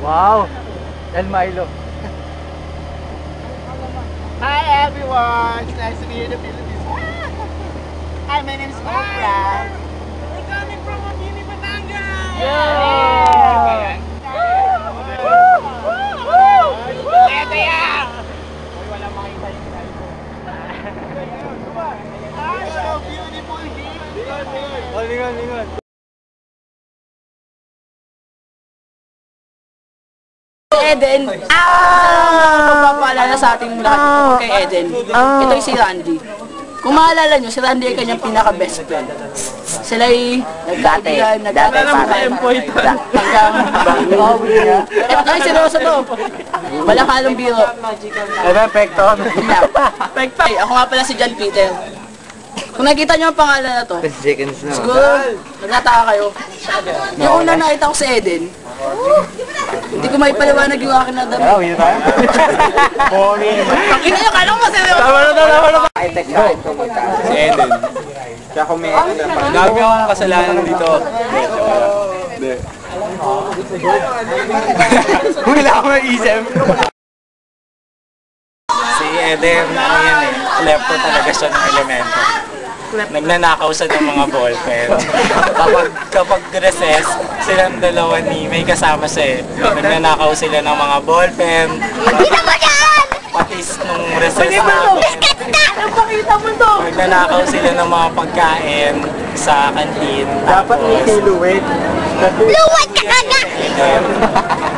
Wow! El Milo. Hi everyone! It's nice to be in the Philippines. Hi, my name is Oprah. We're coming from Mabini, Batangas! Yeah! Ito yan! Hi, so beautiful here. Oh, lingon, lingon. Eden. Ah! Magpapaalala sa ating lahat kay Eden. Ito si Randy. Kung maalala nyo, si Randy ay kanyang pinaka-best friend. Sila ay nagkatigan, nagkatigan, hanggang bawi niya. Ito ay seryoso to. Wala halong biro. Ano, pekto? Ay, ako nga pala si John Peter. Kung nakita nyo ang pangalan na to, seconds na. siguro nagtataka kayo. Yung una nakita ko si Eden, hindi ko may paliwanag yung akin na dami. Ah, yun tayo? Boring. Pakina nyo, kala ko maseryoso. Tama na tama na to. Si Eden. Kaya kung may Dami akong kasalanan dito. Hindi. Wala akong maisip. Si Eden, ano yan eh, klepto talaga siya ng elemento. Nagnanakaw siya ng mga ballpen. kapag, kapag recess, silang dalawa ni, may kasama siya eh. Nagnanakaw sila ng mga ballpen. Pati nung recess namin. Nagnanakaw sila ng mga pagkain sa kantin. Dapat may kiluwit. Eden,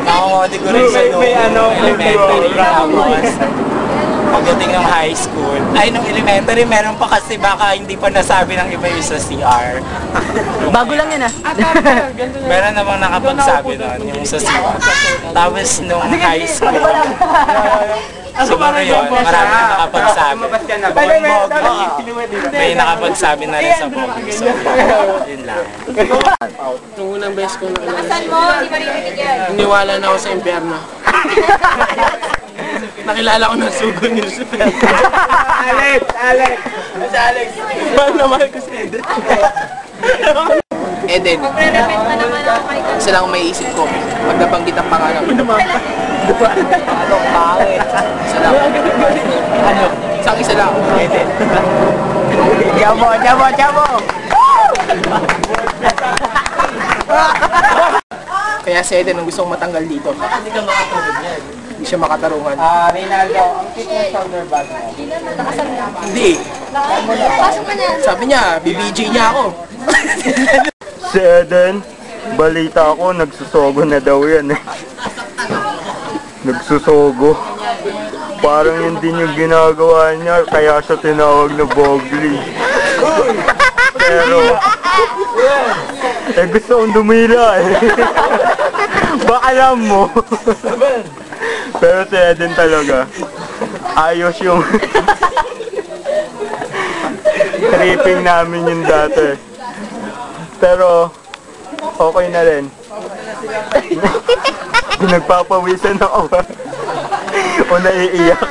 nakamodi ko rin sa May- may ano, elementary. Tapos, pagdating ng high school, ay nung elementary meron pa kasi baka hindi pa nasabi ng iba yung sa CR. Bago lang yan ah. Meron namang nakapagsabi nun, yung sa CR. Tapos nung high school, siguro yun, marami na nakapagsabi. Bogli, may nakapagsabi na rin sa Bogli. So, yun lang. Nung unang beses ko na Iniwala na ako sa impyerno. Nakilala ko ng sugo ni Lucifer. Alex! Alex! Si Alex! Mahal na mahal ko si Eden. Eden. Isa lang ang may isip ko. Pag nabanggit ang pangalan ko. Anong pangit? Isa lang. Ano? Isang isa lang. Eden. Jabo! Jabo! Jabo! Kaya si Eden ang gusto kong matanggal dito. Hindi ka makatulog yan. Siya makatarungan. Ah, Reynaldo, ang ng shoulder bag mo. Hindi. Sabi niya, BBJ niya ako. Si Eden, balita ako, nagsusogo na daw yan eh. Nagsusogo. Parang yun din yung ginagawa niya, kaya siya tinawag na Bogli. Pero, eh gusto kong dumila eh. Baka alam mo. Pero si Eden talaga, ayos yung tripping namin yung dati. Pero, okay na rin. Nagpapawisan ako. o naiiyak.